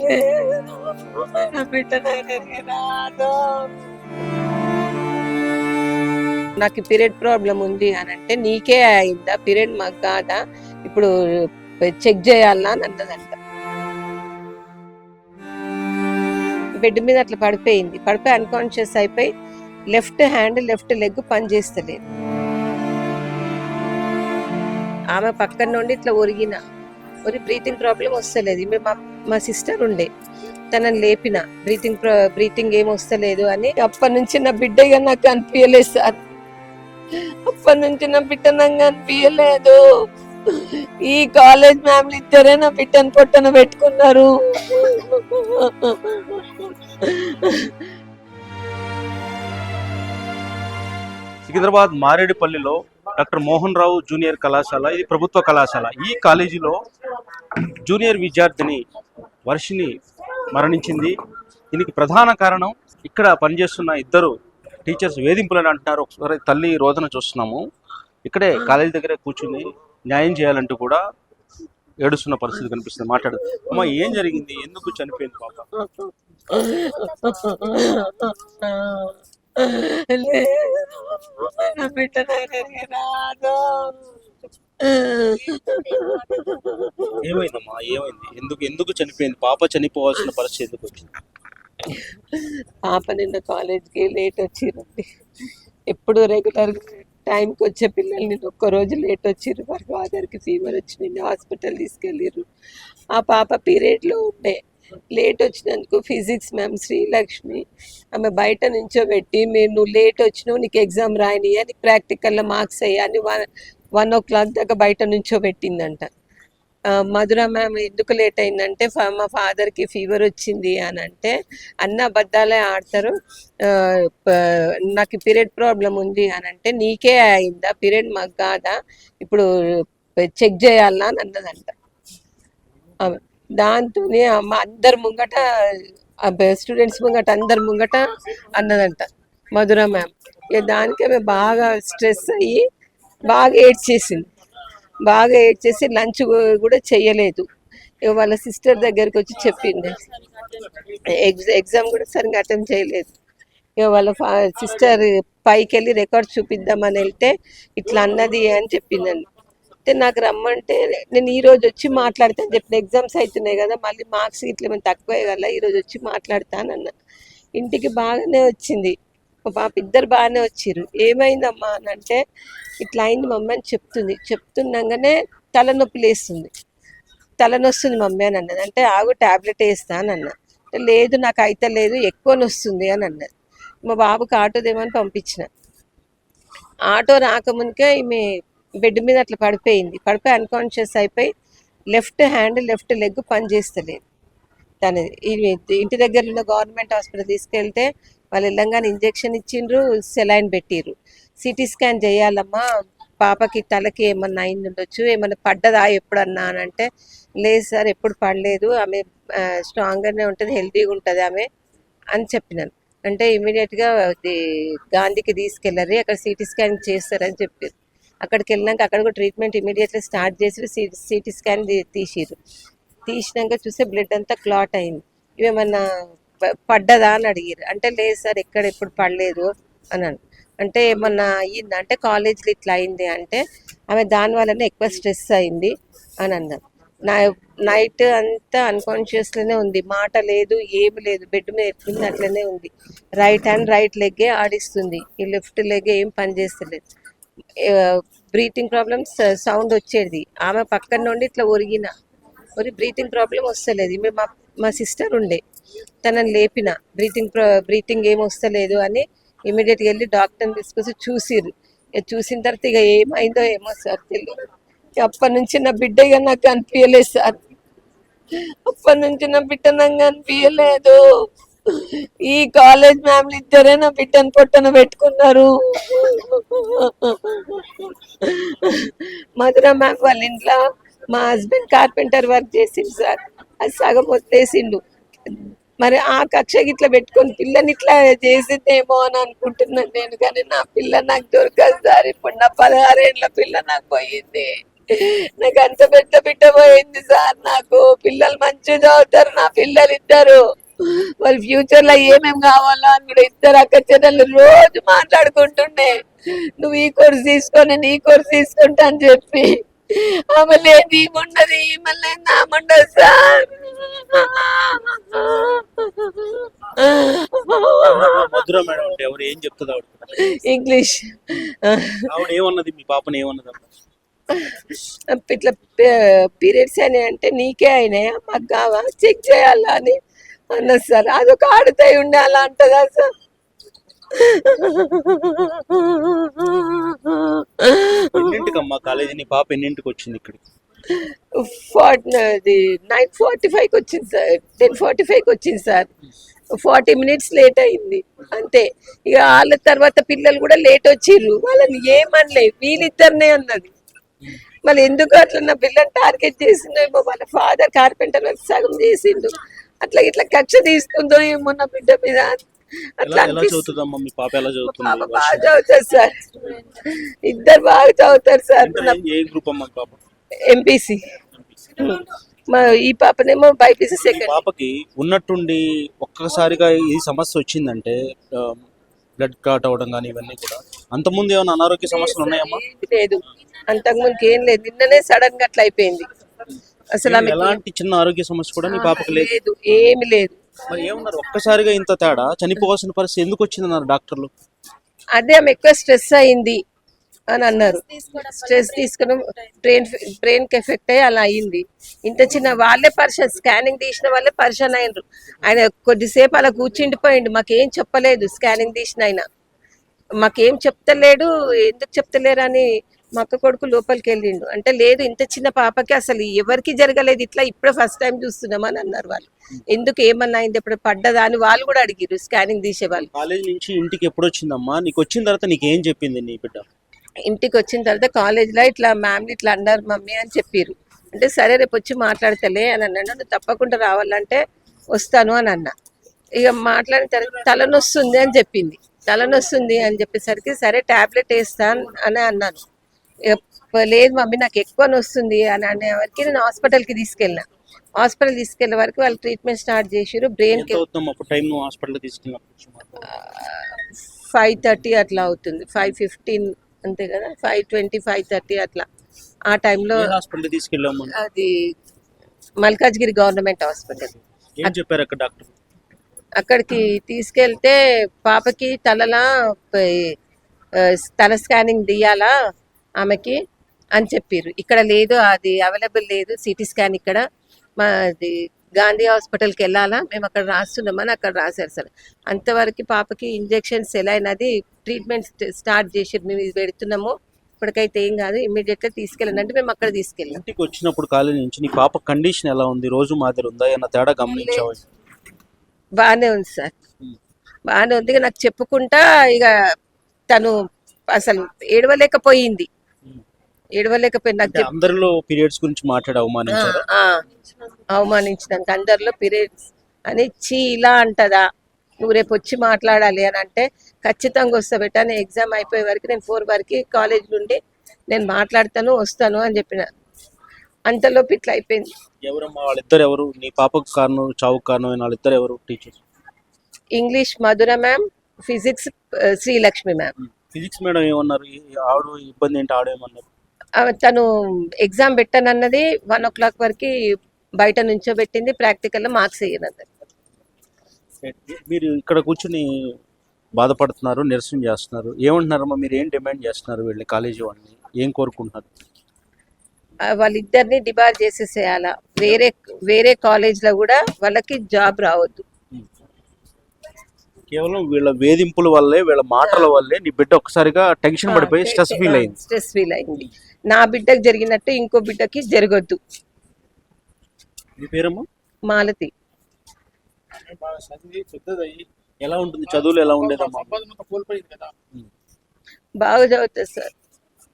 లేదు నా బిడ్డ నాకు నాకు పీరియడ్ ప్రాబ్లం ఉంది అని అంటే నీకే అయిందా? పీరియడ్ మాకు కాదా? ఇప్పుడు చెక్ చేయాలా అని అన్నదంట బెడ్ మీద అట్లా పడిపోయింది. పడిపోయి అన్కాన్షియస్ అయిపోయి లెఫ్ట్ హ్యాండ్ లెఫ్ట్ లెగ్ పనిచేస్తలేదు ఆమె పక్కన నుండి ఇట్లా ఒరిగిన. ఒరి బ్రీతింగ్ ప్రాబ్లం వస్తలేదు. ఈమె మా మా సిస్టర్ ఉండే. తనని లేపిన. బ్రీతింగ్ బ్రీతింగ్ ఏం వస్తలేదు అని అప్పటి నుంచి నా బిడ్డగా నాకు అనిపించలేదు సార్. అప్పటి నుంచి నా బిడ్డ నాకు అనిపించలేదు ఈ కాలేజ్ మ్యామ్లు ఇద్దరే నా బిడ్డను పొట్టన పెట్టుకున్నారు. సికింద్రాబాద్ మారేడుపల్లిలో డాక్టర్ మోహన్ రావు జూనియర్ కళాశాల ఇది ప్రభుత్వ కళాశాల. ఈ కాలేజీలో జూనియర్ విద్యార్థిని వర్షిని మరణించింది. దీనికి ప్రధాన కారణం ఇక్కడ పనిచేస్తున్న ఇద్దరు టీచర్స్ వేధింపులని అంటున్నారు. ఒకసారి తల్లి రోదన చూస్తున్నాము. ఇక్కడే కాలేజీ దగ్గరే కూర్చుని న్యాయం చేయాలంటూ కూడా ఏడుస్తున్న పరిస్థితి కనిపిస్తుంది. మాట్లాడు. అమ్మ ఏం జరిగింది? ఎందుకు చనిపోయింది పాప లేదు బిడ్డ నాకు ఏమైందమ్మా? ఏమైంది? ఎందుకు ఎందుకు చనిపోయింది? పాప చనిపోవాల్సిన పరిస్థితి ఎందుకు వచ్చింది? పాప నిన్న కాలేజ్కి లేట్ వచ్చిరండి ఎప్పుడు రెగ్యులర్ టైంకి వచ్చే పిల్లలు నిన్న ఒక్క రోజు లేట్ వచ్చిర్రు. వారి ఫాదర్కి ఫీవర్ వచ్చి నిన్న హాస్పిటల్ తీసుకెళ్ళిర్రు. ఆ పాప పీరియడ్లో ఉండే. లేట్ వచ్చినందుకు ఫిజిక్స్ మ్యామ్ శ్రీలక్ష్మి. ఆమె బయట నుంచోబెట్టి మీరు నువ్వు లేట్ వచ్చినావు నీకు ఎగ్జామ్ రాయని అని ప్రాక్టికల్లో మార్క్స్ అయ్యని వన్ వన్ ఓ క్లాక్ దాకా బయట నుంచోబెట్టిందంట. ఆ, మధుర మ్యామ్ ఎందుకు లేట్ అయిందంటే మా ఫాదర్కి ఫీవర్ వచ్చింది అని అంటే అన్న అబద్ధాలే ఆడతారు. నాకు పీరియడ్ ప్రాబ్లం ఉంది అని అంటే నీకే అయిందా? పీరియడ్ మాకు కాదా? ఇప్పుడు చెక్ చేయాలా? అని అన్నదంట. దాంతోనే మా అందరి ముంగట స్టూడెంట్స్ ముంగట అందరి ముంగట అన్నదంట మధుర మ్యామ్. ఇక దానికి ఆమె బాగా స్ట్రెస్ అయ్యి బాగా ఏడ్చేసింది. బాగా ఏడ్చేసి లంచ్ కూడా చెయ్యలేదు. ఇక వాళ్ళ సిస్టర్ దగ్గరికి వచ్చి చెప్పింది. ఎగ్జ ఎగ్జామ్ కూడా సరిగ్గా అటెంప్ట్ చేయలేదు. ఇక వాళ్ళ సిస్టర్ పైకి వెళ్ళి రికార్డ్ చూపిద్దామని వెళ్తే ఇట్లా అన్నది అని చెప్పిందండి అయితే నాకు రమ్మంటే నేను ఈ రోజు వచ్చి మాట్లాడతాను చెప్పిన. ఎగ్జామ్స్ అవుతున్నాయి కదా మళ్ళీ మార్క్స్ ఇట్లా ఏమైనా తక్కువే కదా ఈ రోజు వచ్చి మాట్లాడతానన్న ఇంటికి బాగానే వచ్చింది. మా పాప ఇద్దరు బాగానే వచ్చిర్రు. ఏమైందమ్మా అని అంటే ఇట్లా అయింది మమ్మీ అని చెప్తుంది. చెప్తున్నాగానే తలనొప్పి లేస్తుంది. తలనొస్తుంది మమ్మీ అని అన్నది. అంటే ఆగు టాబ్లెట్ వేస్తాను అన్న. లేదు నాకు అయితే లేదు ఎక్కువ నొస్తుంది అని అన్నది. మా బాబుకి ఆటో దేమని పంపించిన. ఆటో రాకముందుకే ఈమె బెడ్ మీద అట్లా పడిపోయింది. పడిపోయి అన్కాన్షియస్ అయిపోయి లెఫ్ట్ హ్యాండ్ లెఫ్ట్ లెగ్ పనిచేస్తలేదు. తన తనది ఇంటి దగ్గర ఉన్న గవర్నమెంట్ హాస్పిటల్ తీసుకెళ్తే వాళ్ళు వెళ్ళంగానే ఇంజెక్షన్ ఇచ్చిండ్రు సెలైన్ పెట్టిర్రు. సిటీ స్కాన్ చేయాలమ్మా పాపకి తలకి ఏమన్నా అయింది ఉండొచ్చు ఏమన్నా పడ్డదా ఎప్పుడన్నా అని అంటే లేదు సార్ ఎప్పుడు పడలేదు ఆమె స్ట్రాంగ్గానే ఉంటుంది హెల్తీగా ఉంటుంది ఆమె అని చెప్పినాను. అంటే ఇమీడియట్గా గాంధీకి తీసుకెళ్ళారు అక్కడ సిటీ స్కాన్ చేస్తారని చెప్పారు అక్కడికి వెళ్ళినాక అక్కడ కూడా ట్రీట్మెంట్ ఇమీడియట్లీ స్టార్ట్ చేసి సిటీ స్కాన్ తీసిరు తీసినాక చూస్తే బ్లడ్ అంతా క్లాట్ అయింది. ఇవేమన్నా పడ్డదా అని అడిగారు అంటే లేదు సార్ ఎక్కడ ఎప్పుడు పడలేదు అన్నాను అంటే ఏమన్నా అయ్యింది? అంటే కాలేజ్లో ఇట్లా అయింది అంటే ఆమె దాని వల్లనే ఎక్కువ స్ట్రెస్ అయింది అని అన్నారు. నా నైట్ అంతా అన్కాన్షియస్లోనే ఉంది. మాట లేదు ఏమి లేదు. బెడ్ మీద ఎట్లుంది అట్లనే ఉంది. రైట్ హ్యాండ్ రైట్ లెగ్గే ఆడిస్తుంది. ఈ లెఫ్ట్ లెగ్ ఏం పని చేస్తలేదు. బ్రీతింగ్ ప్రాబ్లమ్స్ సౌండ్ వచ్చేది. ఆమె పక్కన నుండి ఇట్లా ఒరిగిన. ఒరి బ్రీతింగ్ ప్రాబ్లం వస్తలేదు. మేము మా మా సిస్టర్ ఉండే. తనని లేపిన. బ్రీతింగ్ బ్రీతింగ్ ఏం వస్తలేదు అని ఇమీడియట్గా వెళ్ళి డాక్టర్ని తీసుకొచ్చి చూసిర్రు. ఇక చూసిన తర్వాత ఇక ఏమైందో ఏమో సార్ తెలియదు ఇక అప్పటి నుంచి నా బిడ్డ ఇక నాకు అనిపించలేదు సార్. అప్పటి నుంచి నా బిడ్డ నాకు అనిపించలేదు ఈ కాలేజ్ మ్యామ్లు ఇద్దరే నా బిడ్డను పొట్టన పెట్టుకున్నారు. మధుర మ్యామ్ వాళ్ళ ఇంట్లో మా హస్బెండ్ కార్పెంటర్ వర్క్ చేసిండు సార్. అది సగం వదిలేసిండు. మరి ఆ కక్ష ఇట్లా పెట్టుకొని పిల్లని ఇట్లా చేసిందేమో అని అనుకుంటున్నాను నేను కానీ నా పిల్ల నాకు దొరకదు సార్. ఇప్పుడు నా పదహారేళ్ళ పిల్ల నాకు పోయింది. నాకు అంత పెద్ద బిడ్డ పోయింది సార్ నాకు. పిల్లలు మంచిగా చదువుతారు నా పిల్లలు ఇద్దరు వాళ్ళ ఫ్యూచర్లో ఏమేం కావాలో అని కూడా ఇద్దరు అక్క చెల్లెలు రోజు మాట్లాడుకుంటుండే. నువ్వు ఈ కోర్స్ తీసుకో నేను ఈ కోర్స్ తీసుకుంటా అని చెప్పి. ఆమె లేదు ఈముండదు ఈమె లేదు సార్. మధుర మేడం అంటే ఎవరు ఏం చెప్తుంది ఆవిడ ఇంగ్లీష్. ఆవిడ ఏమన్నది? మీ పాపని ఏమన్నది అమ్మ? ఇట్లా పీరియడ్స్ అని అంటే నీకే అయినాయా? మాకు కావా? చెక్ చేయాలా? అని అన్నది సార్ అదొక ఆడుతాయి ఉండే అలా అంటదా సార్? ఎన్నింటికమ్మా కాలేజీ? నీ పాప ఎన్నింటికి వచ్చింది ఇక్కడికి? ఫార్టీ నైన్ ఫార్టీ ఫైవ్కి వచ్చింది సార్ టెన్ ఫార్టీ ఫైవ్కి వచ్చింది సార్. ఫార్టీ మినిట్స్ లేట్ అయింది అంతే. ఇక వాళ్ళ తర్వాత పిల్లలు కూడా లేట్ వచ్చిర్రు వాళ్ళని ఏమనలే వీళ్ళిద్దరినే అన్నది. మళ్ళీ ఎందుకు అట్లా నా పిల్లని టార్గెట్ చేసిందేమో వాళ్ళ ఫాదర్ కార్పెంటర్ సగం చేసిండు. అట్లా ఇట్లా కక్ష తీసుకుందో ఏమో నా బిడ్డ మీద. అట్లా బాగా చదువుతారు సార్. ఇద్దరు బాగా చదువుతారు సార్. ఎంపీసీ మా ఈ పాపనేమో బైపీసీ సెకండ్ పాపకి ఉన్నట్టుండి ఒక్కసారిగా ఈ సమస్య వచ్చిందంటే బ్లడ్ క్లాట్ అవ్వడం కానీ ఇవన్నీ కూడా అంతకుముందు ఏమైనా అనారోగ్య సమస్యలు ఉన్నాయమ్మా? లేదు. అంతకుముందు ఏం లేదు. నిన్ననే సడన్గా అట్లా అయిపోయింది. అసలు ఎలాంటి చిన్న ఆరోగ్య సమస్య కూడా మీ పాపకి లేదు. ఏమి లేదు. మరి ఏమన్నారు? ఒక్కసారిగా ఇంత తేడా? చనిపోవాల్సిన పరిస్థితి ఎందుకు వచ్చిందన్నారు డాక్టర్లు? అదే ఆమె ఎక్కువ స్ట్రెస్ అయింది అని అన్నారు. స్ట్రెస్ తీసుకుని బ్రెయిన్ బ్రెయిన్కి ఎఫెక్ట్ అయ్యి అలా అయింది. ఇంత చిన్న వాళ్ళే పర్షన్ స్కానింగ్ తీసిన వాళ్ళే పర్షన్ అయినరు ఆయన కొద్దిసేపు అలా కూర్చుండిపోయిండు. మాకేం చెప్పలేదు స్కానింగ్ తీసిన ఆయన. మాకేం చెప్తలేడు ఎందుకు చెప్తలేరు అని మా అక్క కొడుకు లోపలికి వెళ్ళిండు అంటే లేదు ఇంత చిన్న పాపకి అసలు ఎవరికి జరగలేదు. ఇట్లా ఇప్పుడే ఫస్ట్ టైం చూస్తున్నామని అన్నారు వాళ్ళు. ఎందుకు ఏమన్నా అయింది? ఇప్పుడు పడ్డదా అని వాళ్ళు కూడా అడిగిరు స్కానింగ్ తీసే వాళ్ళు. కాలేజ్ నుంచి ఇంటికి ఎప్పుడు వచ్చిందమ్మా? నీకు వచ్చిన తర్వాత నీకు ఏం చెప్పింది నీ బిడ్డ? ఇంటికి వచ్చిన తర్వాత కాలేజ్లో ఇట్లా మ్యామ్ ఇట్లా అన్నారు మమ్మీ అని చెప్పారు అంటే సరే రేపు వచ్చి మాట్లాడతలే అని అన్నాను నువ్వు తప్పకుండా రావాలంటే వస్తాను అని అన్నా. ఇక మాట్లాడిన తర్వాత తలనొస్తుంది అని చెప్పింది. తలనొస్తుంది అని చెప్పేసరికి సరే టాబ్లెట్ వేస్తా అని అన్నాను. లేదు మమ్మీ నాకు ఎక్కువ నొస్తుంది. అని అనే వరకు నేను హాస్పిటల్కి తీసుకెళ్ళిన. హాస్పిటల్ తీసుకెళ్ళే వరకు వాళ్ళు ట్రీట్మెంట్ స్టార్ట్ చేసారు తీసుకెళ్ళినప్పుడు ఫైవ్ థర్టీ అట్లా అవుతుంది. ఫైవ్ ఫిఫ్టీన్ అంతే కదా? ఫైవ్ ట్వంటీ ఫైవ్ థర్టీ అట్లా. ఆ టైంలో ఏ హాస్పిటల్ తీసుకెళ్ళాము అది మల్కాజ్గిరి గవర్నమెంట్ హాస్పిటల్. ఏం చెప్పారు అక్కడ డాక్టర్? అక్కడికి తీసుకెళ్తే పాపకి తలలా తల స్కానింగ్ తీయాలా? ఆమెకి అని చెప్పారు ఇక్కడ లేదు అది అవైలబుల్ లేదు సిటీ స్కాన్ ఇక్కడ. మాది గాంధీ హాస్పిటల్కి వెళ్ళాలా? మేము అక్కడ రాస్తున్నామని అక్కడ రాశారు సార్. అంతవరకు పాపకి ఇంజెక్షన్స్ ఎలా అయినది ట్రీట్మెంట్ స్టార్ట్ చేసి మేము ఇది పెడుతున్నాము. ఇప్పటికైతే ఏం కాదు ఇమ్మీడియట్గా తీసుకెళ్ళండి అంటే మేము అక్కడ తీసుకెళ్ళాం. ఇంటికి వచ్చినప్పుడు కాలేజ్ నుంచి నీ పాప కండిషన్ ఎలా ఉంది? రోజు మాదిరి ఉందా? ఏమన్నా తేడా గమనించావా? బాగానే ఉంది సార్. బాగానే ఉంది. ఇక నాకు చెప్పుకుంటా ఇక తను అసలు ఏడవలేకపోయింది. ఏడవలేకపోయింది నాకు అందరిలో పీరియడ్స్ గురించి మాట్లాడి అవమానించారా? ఆ, అవమానించినాక అందరిలో పీరియడ్స్ అని చీ ఇలా అంటదా. నువ్వు రేపు వచ్చి మాట్లాడాలి అని అంటే ఖచ్చితంగా వస్తా బెట్ట నేను ఎగ్జామ్ అయిపోయే వరకు నేను ఫోర్ వరకు కాలేజ్ నుండి నేను మాట్లాడతాను వస్తాను అని చెప్పిన. అంతలోపు ఇట్లా అయిపోయింది. ఎవరమ్మా వాళ్ళిద్దరు ఎవరు? నీ పాపకు కారణం చావుకు కారణం అయిన వాళ్ళిద్దరు ఎవరు? Teacher English Madhura ma'am physics Srilakshmi ma'am. Physics madam ఏమన్నారు? ఈ- ఆవిడ ఇబ్బంది ఏంటి? ఆడేమన్నారు తను ఎగ్జామ్ పెట్టనన్నది వన్ ఓ క్లాక్ వరకు బయట నుంచోబెట్టింది ప్రాక్టికల్లో మార్క్స్ వేయనన్నది. మీరు ఇక్కడ కూర్చుని బాధపడుతున్నారు నిరసన చేస్తున్నారు. ఏమంటున్నారమ్మా మీరు ఏం డిమాండ్ చేస్తున్నారు వీళ్ళని కాలేజీ వాళ్ళని? ఏం కోరుకుంటున్నారు? వాళ్ళిద్దరిని డిబార్ చేసేసేయాలా? వేరే వేరే కాలేజ్లో కూడా వాళ్ళకి జాబ్ రావద్దు. కేవలం వీళ్ళ వేధింపుల వల్లే వీళ్ళ మాటల వల్లే నీ బిడ్డ ఒక్కసారిగా టెన్షన్ పడిపోయి స్ట్రెస్ ఫీల్ అయింది. స్ట్రెస్ ఫీల్ అయింది. నా బిడ్డకి జరిగినట్టు ఇంకో బిడ్డకి జరగొద్దు. మీ పేరమ్మా? మాలతి. ఎలా ఉంటుంది? చదువులు ఎలా ఉండేదమ్మా? బాగా చదువుతారు సార్.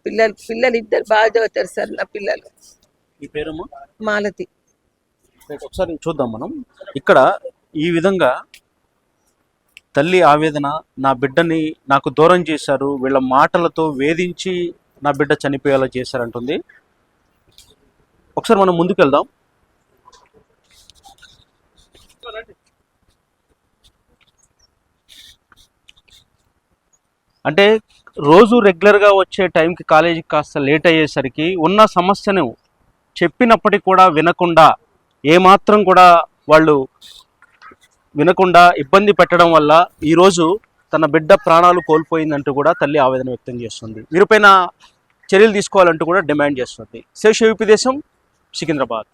పిల్లలు పిల్లలు ఇద్దరు బాగా చదువుతారు సార్ నా పిల్లలు. మీ పేరమ్మా? మాలతి. ఒకసారి చూద్దాం మనం. ఇక్కడ ఈ విధంగా తల్లి ఆవేదన నా బిడ్డని నాకు దూరం చేశారు వీళ్ళ మాటలతో వేధించి నా బిడ్డ చనిపోయేలా చేశారంటుంది. ఒకసారి మనం ముందుకెళ్దాం. అంటే రోజు రెగ్యులర్గా వచ్చే టైంకి కాలేజీకి కాస్త లేట్ అయ్యేసరికి ఉన్న సమస్యను చెప్పినప్పటికీ కూడా వినకుండా ఏమాత్రం కూడా వాళ్ళు వినకుండా ఇబ్బంది పెట్టడం వల్ల ఈరోజు తన బిడ్డ ప్రాణాలు కోల్పోయిందంటూ కూడా తల్లి ఆవేదన వ్యక్తం చేస్తుంది. వీరిపైన చర్యలు తీసుకోవాలంటూ కూడా డిమాండ్ చేస్తుంది. శేష దేశం సికింద్రాబాద్.